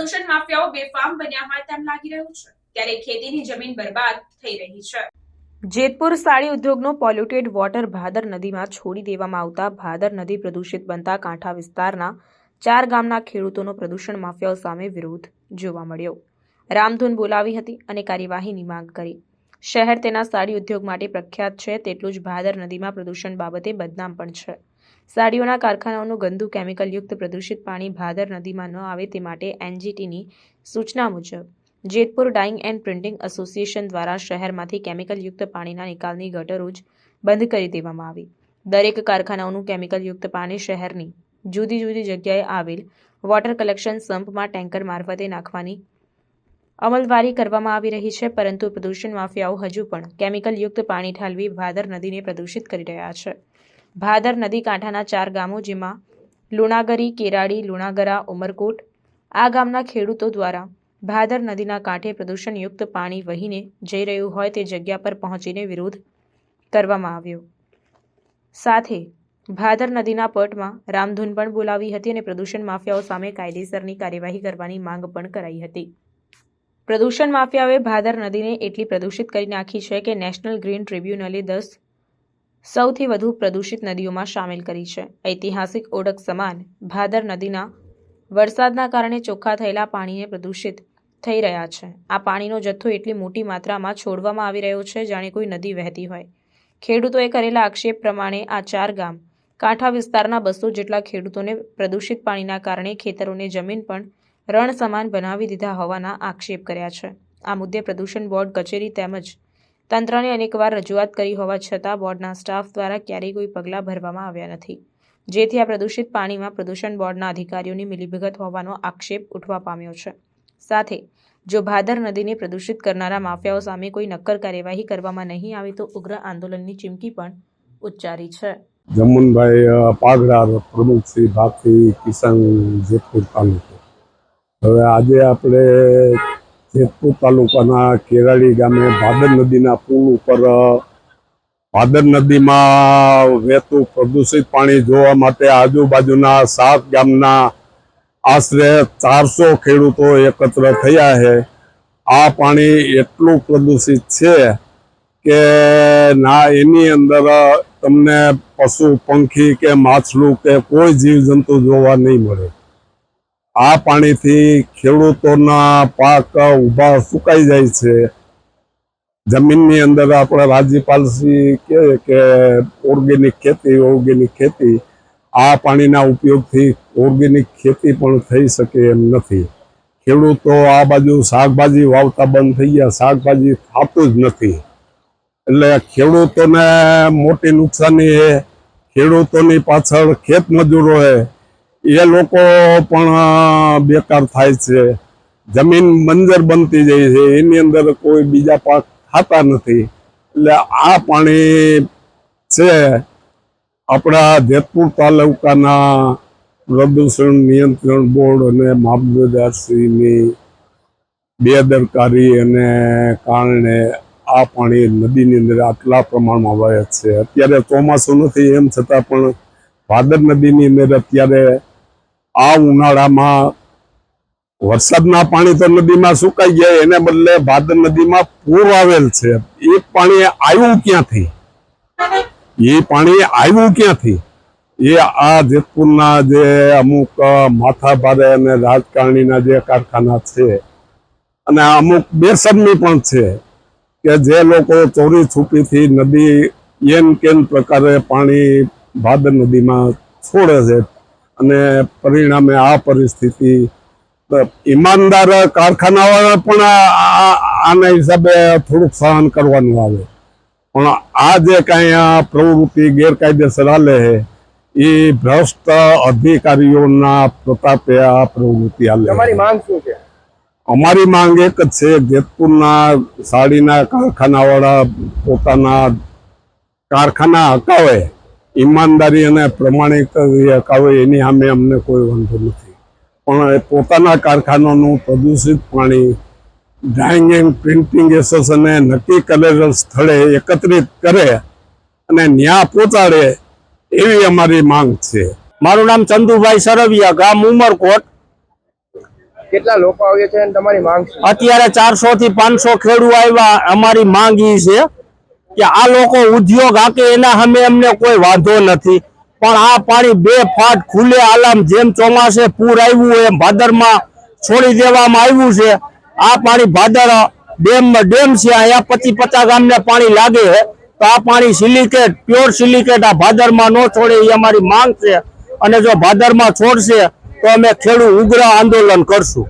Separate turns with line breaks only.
પ્રદૂષણ માફિયાઓ બેફામ બન્યા હોય તેમ લાગી રહ્યું છે. ત્યારે ખેતીની જમીન બરબાદ થઈ રહી છે. જેતપુર સાડી ઉદ્યોગનો પોલ્યુટેડ વોટર ભાદર નદીમાં છોડી દેવામાં આવતા ભાદર નદી પ્રદૂષિત બનતા કાંઠા વિસ્તારના ચાર ગામના ખેડૂતોનો પ્રદૂષણ માફિયાઓ સામે વિરોધ જોવા મળ્યો. રામધૂન બોલાવી હતી અને કાર્યવાહીની માંગ કરી. શહેર તેના સાડી ઉદ્યોગ માટે પ્રખ્યાત છે, તેટલું જ ભાદર નદીમાં પ્રદૂષણ બાબતે બદનામ પણ છે. સાડીઓના કારખાનાઓનું ગંદુ કેમિકલયુક્ત પ્રદૂષિત પાણી ભાદર નદીમાં ન આવે તે માટે એનજીટીની સૂચના મુજબ, Jetpur dyeing and printing association દ્વારા શહેરમાંથી કેમિકલયુક્ત પાણીના નિકાલની ગટરો જ બંધ કરી દેવામાં આવી. દરેક કારખાનાઓનું કેમિકલયુક્ત પાણી શહેરની જુદી જુદી જગ્યાએ આવેલ વોટર કલેક્શન સંપમાં ટેન્કર મારફતે નાખવાની અમલવારી કરવામાં આવી રહી છે, પરંતુ પ્રદૂષણ માફિયાઓ હજુ પણ કેમિકલયુક્ત પાણી ઠાલવી ભાદર નદીને પ્રદૂષિત કરી રહ્યા છે. ભાદર નદી કાંઠાના ચાર ગામો જેમાં લુણાગરી, કેરાડી, લુણાગરા, ઉમરકોટ, આ ગામના ખેડૂતો દ્વારા ભાદર નદીના કાંઠે પ્રદૂષણયુક્ત પાણી વહીને જઈ રહ્યું હોય તે જગ્યા પર પહોંચીને વિરોધ કરવામાં આવ્યો. સાથે ભાદર નદીના પટમાં રામધૂન પણ બોલાવી હતી અને પ્રદૂષણ માફિયાઓ સામે કાયદેસરની કાર્યવાહી કરવાની માંગ પણ કરાઈ હતી. પ્રદૂષણ માફિયાઓએ ભાદર નદીને એટલી પ્રદૂષિત કરી નાખી છે કે નેશનલ ગ્રીન ટ્રિબ્યુનલે દસ સૌથી વધુ પ્રદૂષિત નદીઓમાં સામેલ કરી છે. ઐતિહાસિક ઓળખ સમાન ભાદર નદીના વરસાદના કારણે ચોખ્ખા થયેલા પાણીને પ્રદૂષિત થઈ રહ્યા છે. આ પાણીનો જથ્થો એટલી મોટી માત્રામાં છોડવામાં આવી રહ્યો છે જાણે કોઈ નદી વહેતી હોય. ખેડૂતોએ કરેલા આક્ષેપ પ્રમાણે આ ચાર ગામ કાંઠા વિસ્તારના બસો જેટલા ખેડૂતોને પ્રદૂષિત પાણીના કારણે ખેતરોને જમીન પણ રણ સમાન બનાવી દીધા હોવાના આક્ષેપ કર્યા છે. આ મુદ્દે પ્રદૂષણ બોર્ડ કચેરી તેમજ તંત્રને અનેકવાર રજૂઆત કરી હોવા છતાં બોર્ડના સ્ટાફ દ્વારા ક્યારેય કોઈ પગલાં ભરવામાં આવ્યા નથી. જેથી આ પ્રદૂષિત પાણીમાં પ્રદૂષણ બોર્ડના અધિકારીઓની મિલીભગત હોવાનો આક્ષેપ ઉઠવા પામ્યો છે. સાથે, જો ભાદર નદીને પ્રદૂષિત કરનારા માફિયાઓ સામે કોઈ નક્કર કાર્યવાહી કરવામાં નહીં આવે તો ઉગ્ર આંદોલનની ચીમકી પણ ઉચ્ચારી છે.
જમુનભાઈ પાઘડા પ્રમુખ શ્રી ભારતી કિસાન જેતપુર તાલુકો. હવે આજે આપણે જેતપુર તાલુકાના કેરાળી ગામે ભાદર નદીના પુલ ઉપર ભાદર નદીમાં વહેતું પ્રદૂષિત પાણી જોવા માટે આજુબાજુના સાત ગામના આશરે ચારસો ખેડૂતો એકત્ર થયા છે. આ પાણી એટલું પ્રદૂષિત છે કે ના એની અંદર તમને પશુ, પંખી કે માછલું કે કોઈ જીવજંતુ જોવા નહીં મળે. આ પાણીથી ખેડૂતોના પાક ઊભા સુકાઈ જાય છે. જમીનની અંદર આપણે રાજ્યપાલશ્રી કહે કે ઓર્ગેનિક ખેતી ઓર્ગેનિક ખેતી. આ પાણીના ઉપયોગથી ઓર્ગેનિક ખેતી પણ થઈ શકે એમ નથી. ખેડૂતો આ બાજુ શાકભાજી વાવતા બંધ થઈ ગયા. શાકભાજી થતું જ નથી. એટલે ખેડૂતોને મોટી નુકસાની છે. ખેડૂતોની પાછળ ખેત મજૂરો છે. એ લોકો પણ બેકાર થાય છે. જમીન બંજર બનતી જાય છે. એની અંદર કોઈ બીજા પાક ખાતા નથી. એટલે આ પાણી છે આપણા જેતપુર તાલુકાના પ્રદૂષણ નિયંત્રણ બોર્ડ અને મામલતદારશ્રીની બેદરકારી અને કારણે આ પાણી નદીની અંદર આટલા પ્રમાણમાં વહે છે. અત્યારે ચોમાસું નથી, એમ છતાં પણ ભાદર નદીની અંદર અત્યારે આ ઉનાળામાં વરસાદના પાણી તો નદીમાં સુકાઈ ગયા, એને બદલે ભાદર નદીમાં પૂર આવેલ છે. એ પાણી આવ્યું ક્યાંથી? એ પાણી આવ્યું ક્યાંથી? એ આ જેતપુરના જે અમુક માથાભારે અને રાજકારણીના જે કારખાના છે, અને અમુક બેસરમી પણ છે કે જે લોકો ચોરી છુપીથી નદી એન કેન પ્રકારે પાણી ભાદર નદીમાં છોડે છે. અને પરિણામે આ પરિસ્થિતિ ઈમાનદાર કારખાનાવાળા પણ આના હિસાબે થોડુંક સહન કરવાનું આવે. પણ આ જે કાંઈ આ પ્રવૃત્તિ ગેરકાયદેસર હાલે છે એ ભ્રષ્ટ અધિકારીઓના પ્રતાપે આ પ્રવૃત્તિ હાલે.
તમારી માંગ શું છે?
અમારી માંગ એક જ છે જેતપુરના સાડીના કારખાનાવાળા પોતાના કારખાના હકાવે. ઈમાનદારી અને પ્રમાણિક હકાવે એની સામે અમને કોઈ વાંધો નથી. પણ એ પોતાના કારખાનાનું પ્રદૂષિત પાણી ડ્રાઇંગ એન્ડ પ્રિન્ટિંગ એસોસિએશને નક્કી કરેલ સ્થળે એકત્રિત કરે અને ન્યા પહોંચાડે એવી અમારી માંગ છે.
મારું નામ ચંદુભાઈ સરવિયા ગામ ઉમરકોટ. કેટલા લોકો આવ્યા છે અને તમારી માંગ
અત્યારે ચારસો થી પાંચસો ખેડૂ આવ્યા અમારી માંગ એ છે. કે આ લોકો ઉદ્યોગ આપે, એના સામે અમને કોઈ વાંધો નથી. પણ આ પાણી બે ફાટ ખુલ્લે આલામ જેમ ચોમાસે પૂર આવ્યું એમ ભાદરમાં છોડી દેવામાં આવ્યું છે. આ પાણી ભાદર ડેમ ડેમ છે, અહીંયા પચી પચાસ ગામને પાણી લાગે તો આ પાણી સિલિકેટ, પ્યોર સિલિકેટ આ ભાદરમાં ન છોડે એ અમારી માંગ છે. અને જો ભાદરમાં છોડશે તો અમે ખેડૂત ઉગ્ર આંદોલન કરશું.